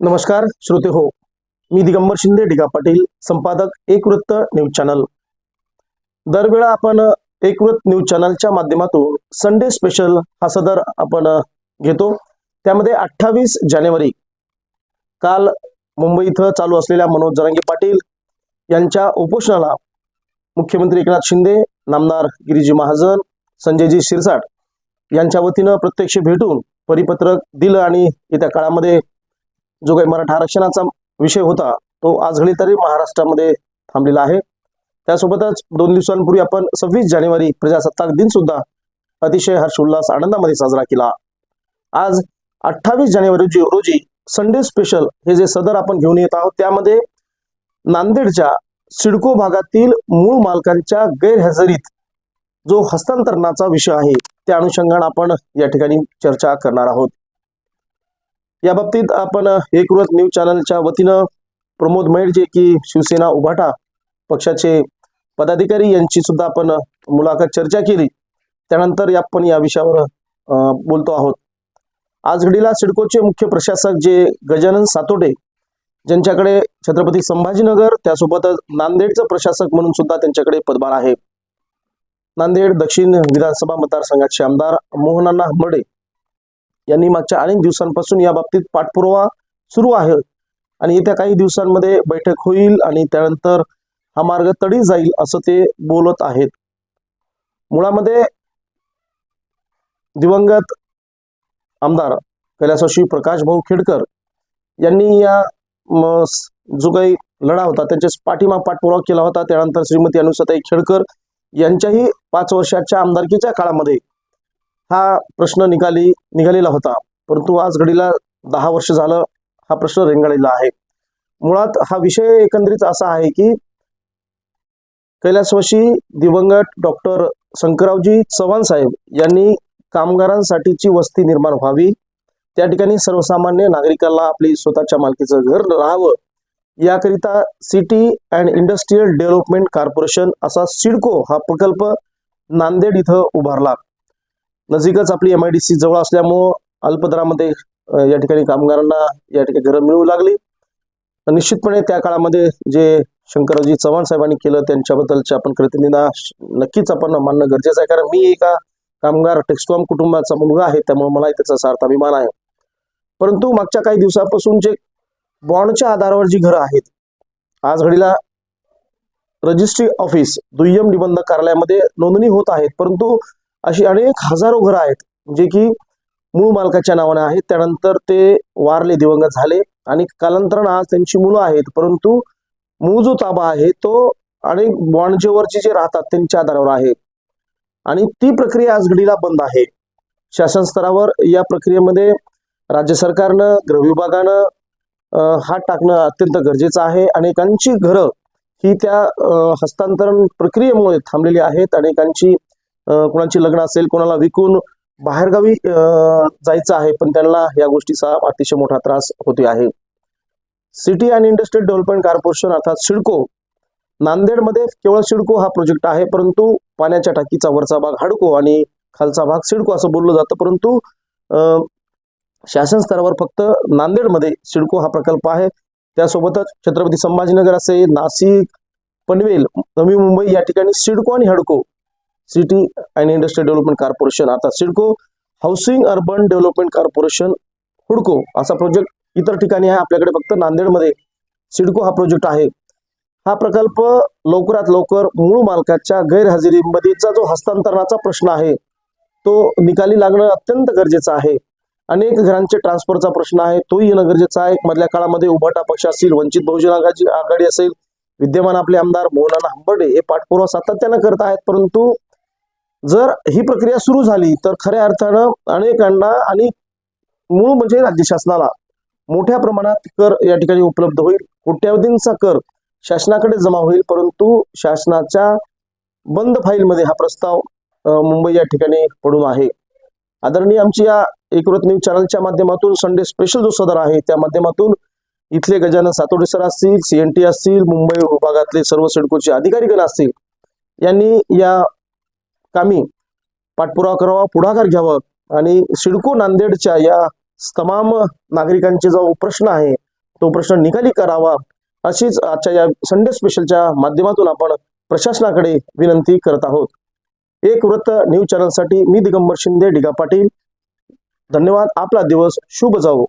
नमस्कार श्रोते हो. मी दिगंबर शिंदे डिगा पाटील संपादक एक वृत्त न्यूज चॅनल. दरवेळा आपण एक वृत्त न्यूज चॅनलच्या माध्यमातून संडे स्पेशल हा सदर आपण घेतो. त्यामध्ये अठ्ठावीस जानेवारी काल मुंबई इथं चालू असलेल्या मनोज जरांगे पाटील यांच्या उपोषणाला मुख्यमंत्री एकनाथ शिंदे नामदार गिरीजी महाजन संजयजी शिरसाट यांच्या वतीनं प्रत्यक्ष भेटून परिपत्रक दिलं आणि येत्या काळामध्ये जो काही मराठा आरक्षणाचा विषय होता तो आज घडी तरी महाराष्ट्रामध्ये थांबलेला आहे. त्यासोबतच दोन दिवसांपूर्वी आपण सव्वीस जानेवारी प्रजासत्ताक दिन सुद्धा अतिशय हर्षोल्लास आनंदामध्ये साजरा केला. आज अठ्ठावीस जानेवारी रोजी रोजी संडे स्पेशल हे जे सदर आपण घेऊन येत आहोत त्यामध्ये नांदेडच्या सिडको भागातील मूळ मालकांच्या गैरहजेरीत जो हस्तांतरणाचा विषय आहे त्या अनुषंगाने आपण या ठिकाणी चर्चा करणार आहोत. या बाबतीत आपण एकवृत न्यूज चॅनलच्या वतीनं प्रमोद मैड जे की शिवसेना उभाटा पक्षाचे पदाधिकारी यांची सुद्धा आपण मुलाखत चर्चा केली. त्यानंतर आपण या विषयावर अं, बोलतो आहोत. आज घडीला सिडकोचे मुख्य प्रशासक जे गजानन सातोडे ज्यांच्याकडे छत्रपती संभाजीनगर त्यासोबतच नांदेडचं प्रशासक म्हणून सुद्धा त्यांच्याकडे पदभार आहे. नांदेड दक्षिण विधानसभा मतदारसंघाचे आमदार मोहनांना हंबडे यांनी मागच्या अनेक दिवसांपासून या बाबतीत पाठपुरावा सुरू आहे. आणि येत्या काही दिवसांमध्ये बैठक होईल आणि त्यानंतर हा मार्ग तडी जाईल असं ते बोलत आहेत. मुळामध्ये दिवंगत आमदार कैलासवासी प्रकाश भाऊ खेडकर यांनी या जो काही लढा होता त्यांच्या पाठीमा पाठपुरावा केला होता. त्यानंतर श्रीमती अनुसताई खेडकर यांच्याही पाच वर्षाच्या आमदारकीच्या काळामध्ये हा प्रश्न निकाली निघालेला होता. परंतु आज घडीला दहा वर्ष झालं हा प्रश्न रेंगाळलेला आहे. मुळात हा विषय एकंदरीत असा आहे की कैलासवशी दिवंगत डॉक्टर शंकररावजी चव्हाण साहेब यांनी कामगारांसाठीची वस्ती निर्माण व्हावी. त्या ठिकाणी सर्वसामान्य नागरिकांना आपली स्वतःच्या मालकीचं घर राहावं. याकरिता City and Industrial Development Corporation असा सिडको हा प्रकल्प नांदेड इथं उभारला. नजीकच आपली एम आय डी सी जवळ असल्यामुळं अल्पदरामध्ये या ठिकाणी कामगारांना या ठिकाणी घरं मिळू लागली. निश्चितपणे त्या काळामध्ये जे शंकररावजी चव्हाण साहेबांनी केलं त्यांच्याबद्दलच्या आपण कृतज्ञता नक्कीच आपण मानणं गरजेचं आहे. कारण मी एका कामगार टेक्स्टॉम कुटुंबाचा मुलगा आहे त्यामुळे मला त्याचा सार्थ अभिमान आहे. परंतु मागच्या काही दिवसापासून जे बॉन्डच्या आधारावर जी घरं आहेत आज घडीला रजिस्ट्री ऑफिस दुय्यम निबंधक कार्यालयामध्ये नोंदणी होत आहेत. परंतु अशी अनेक हजारो घरं आहेत जे की मूळ मालकाच्या नावाने आहेत. त्यानंतर ते वारले दिवंगत झाले आणि कालांतरानं आज त्यांची मुलं आहेत. परंतु मूळ जो ताबा आहे तो अनेक बॉन्डजेवरचे जे राहतात त्यांच्या आधारावर आहे. आणि ती प्रक्रिया आज घडीला बंद आहे. शासन स्तरावर या प्रक्रियेमध्ये राज्य सरकारनं गृह विभागानं हात टाकणं अत्यंत गरजेचं आहे. अनेकांची घरं ही त्या हस्तांतरण प्रक्रियेमुळे थांबलेली आहेत. अनेकांची कोणाची लग्न असेल कोणाला विकून बाहेरगावी अं, जायचं आहे पण त्यांना या गोष्टीचा अतिशय मोठा त्रास होते आहे. City and Industrial Development Corporation अर्थात सिडको नांदेडमध्ये केवळ सिडको हा प्रोजेक्ट आहे परंतु पाण्याच्या टाकीचा वरचा भाग हडको आणि खालचा भाग सिडको असं बोललं जातं परंतु शासन स्तरावर फक्त नांदेडमध्ये सिडको हा प्रकल्प आहे. त्यासोबतच छत्रपती संभाजीनगर असे नाशिक पनवेल नवी मुंबई या ठिकाणी सिडको आणि हडको City and Industrial Development Corporation आता CIDCO Housing Urban Development Corporation हुडको असा प्रोजेक्ट इतर ठिकाणी आहे. आपल्याकडे फक्त नांदेडमध्ये सिडको हा प्रोजेक्ट आहे. हा प्रकल्प लवकरात लवकर मूळ मालकाच्या गैरहजेरीमध्येचा जो हस्तांतरणाचा प्रश्न आहे तो निकाली लागणं अत्यंत गरजेचं आहे. अनेक घरांचे ट्रान्सफरचा प्रश्न आहे तोही येणं गरजेचा आहे. मधल्या काळामध्ये उभाटा पक्ष असतील वंचित बहुजन आघाडी आघाडी असेल विद्यमान आपले आमदार मोहनाना हंबर्डे हे पाठपुरावा सातत्यानं करत आहेत परंतु जर ही प्रक्रिया सुरू झाली तर खऱ्या अर्थानं अनेकांना आणि मूळ म्हणजे राज्य शासनाला मोठ्या प्रमाणात कर या ठिकाणी उपलब्ध होईल. कोट्यावधींचा कर शासनाकडे जमा होईल परंतु शासनाच्या बंद फाईलमध्ये हा प्रस्ताव मुंबई या ठिकाणी पडून आहे. आदरणीय आमची या एकवृत न्यूज चॅनलच्या माध्यमातून संडे स्पेशल जो सदर आहे त्या माध्यमातून इथले गजानन सातोडे सर असतील सीएनटी असतील मुंबई विभागातले सर्व सिडकोचे अधिकारीगण असतील यांनी या कामी पाठपुरावा करावा पुढाकार घ्यावा आणि सिडको नांदेडच्या या तमाम नागरिकांचे जो प्रश्न आहे तो प्रश्न निकाली करावा अशीच आजच्या या संडे स्पेशलच्या माध्यमातून आपण प्रशासनाकडे विनंती करत आहोत. एक वृत्त न्यूज चॅनलसाठी मी दिगंबर शिंदे डिगा पाटील. धन्यवाद आपला दिवस शुभ जावो.